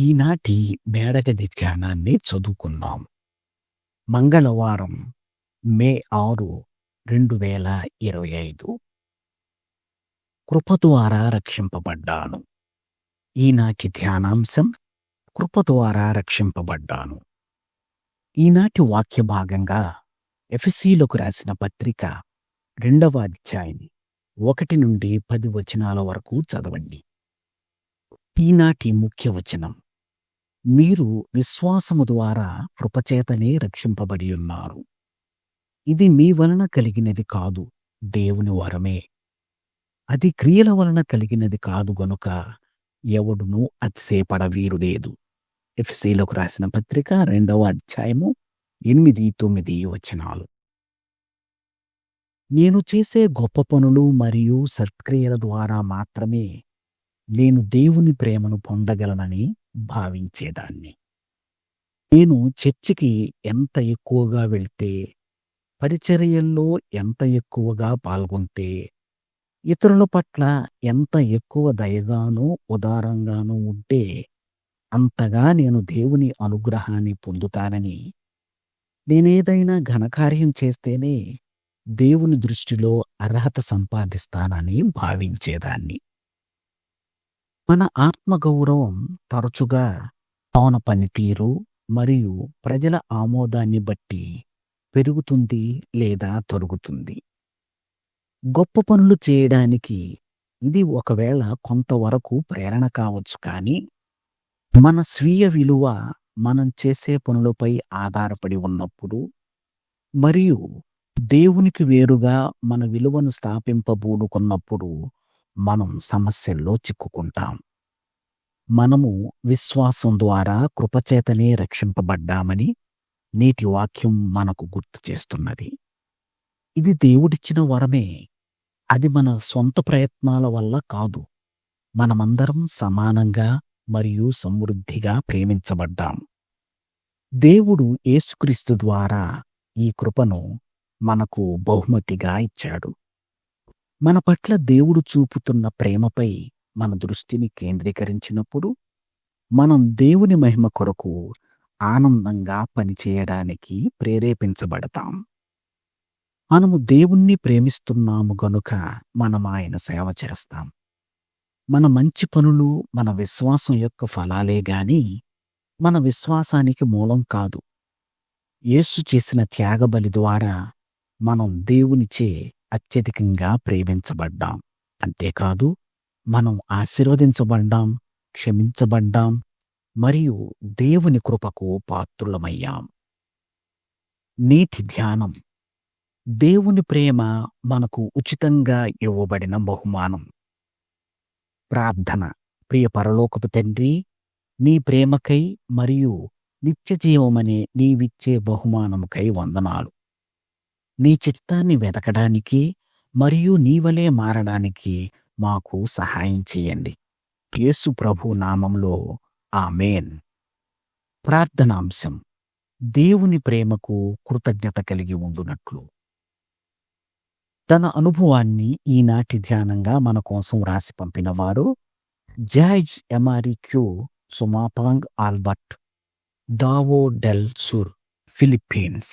ఈనాటి మేడగది ధ్యానాన్ని చదువుకుందాం మంగళవారం మే ఆరు రెండు వేల ఇరవై ఐదు. కృప ద్వారా రక్షింపబడ్డాను. ఈనాటి ధ్యానాంశం కృప ద్వారా రక్షింపబడ్డాను. ఈనాటి వాక్య భాగంగా ఎఫ్సీలకు రాసిన పత్రిక రెండవ అధ్యాయం ఒకటి నుండి పది వచనాల వరకు చదవండి. ఈనాటి ముఖ్య వచనం మీరు విశ్వాసము ద్వారా కృపచేతనే రక్షింపబడి ఉన్నారు. ఇది మీ వలన కలిగినది కాదు దేవుని వరమే. అది క్రియల వలన కలిగినది కాదు గనుక ఎవడునూ అతిశయపడ వీరులేదు ఎఫ్సీలకు రాసిన పత్రిక రెండవ అధ్యాయము ఎనిమిది తొమ్మిది వచనాలు. నేను చేసే గొప్ప పనులు మరియు సత్క్రియల ద్వారా మాత్రమే నేను దేవుని ప్రేమను పొందగలనని భావించేదాన్ని. నేను చర్చికి ఎంత ఎక్కువగా వెళ్తే పరిచర్యల్లో ఎంత ఎక్కువగా పాల్గొంటే ఇతరుల పట్ల ఎంత ఎక్కువ దయగానో ఉదారంగానూ ఉంటే అంతగా నేను దేవుని అనుగ్రహాన్ని పొందుతానని. నేనేదైనా ఘనకార్యం చేస్తేనే దేవుని దృష్టిలో అర్హత సంపాదిస్తానని భావించేదాన్ని. మన ఆత్మగౌరవం తరచుగా పవన పనితీరు మరియు ప్రజల ఆమోదాన్ని బట్టి పెరుగుతుంది లేదా తరుగుతుంది. గొప్ప పనులు చేయడానికి ఇది ఒకవేళ కొంతవరకు ప్రేరణ కావచ్చు కానీ మన స్వీయ విలువ మనం చేసే పనులపై ఆధారపడి ఉన్నప్పుడు మరియు దేవునికి వేరుగా మన విలువను స్థాపింపబూనుకున్నప్పుడు మనం సమస్యల్లో చిక్కుకుంటాం. మనము విశ్వాసం ద్వారా కృపచేతనే రక్షింపబడ్డామని నేటి వాక్యం మనకు గుర్తు చేస్తున్నది. ఇది దేవుడిచ్చిన వరమే. అది మన సొంత ప్రయత్నాల వల్ల కాదు. మనమందరం సమానంగా మరియు సమృద్ధిగా ప్రేమించబడ్డాం. దేవుడు యేసుక్రీస్తు ద్వారా ఈ కృపను మనకు బహుమతిగా ఇచ్చాడు. మన పట్ల దేవుడు చూపుతున్న ప్రేమపై మన దృష్టిని కేంద్రీకరించినప్పుడు మనం దేవుని మహిమ కొరకు ఆనందంగా పనిచేయడానికి ప్రేరేపించబడతాం. మనము దేవుణ్ణి ప్రేమిస్తున్నాము గనుక మనం ఆయన సేవ చేస్తాం. మన మంచి పనులు మన విశ్వాసం యొక్క ఫలాలే గాని మన విశ్వాసానికి మూలం కాదు. యేసు చేసిన త్యాగబలి ద్వారా మనం దేవునిచే అత్యధికంగా ప్రేమించబడ్డాం. అంతేకాదు మనం ఆశీర్వదించబడ్డాం క్షమించబడ్డాం మరియు దేవుని కృపకు పాత్రులమయ్యాం. నేటి ధ్యానం. దేవుని ప్రేమ మనకు ఉచితంగా ఇవ్వబడిన బహుమానం. ప్రార్థన. ప్రియ పరలోకపు తండ్రి నీ ప్రేమకై మరియు నిత్యజీవమనే నీవిచ్చే బహుమానముకై వందనాలు. నీ చిత్తాన్ని వెతకడానికి మరియు నీవలే మారడానికి మాకు సహాయం చేయండి. యేసు ప్రభు నామంలో ఆమెన్. ప్రార్థనాంశం. దేవుని ప్రేమకు కృతజ్ఞత కలిగి ఉండునట్లు. తన అనుభవాన్ని ఈనాటి ధ్యానంగా మన కోసం రాసి పంపినవారు Joyce Emari Q Sumapang Albert Davao del Sur Philippines.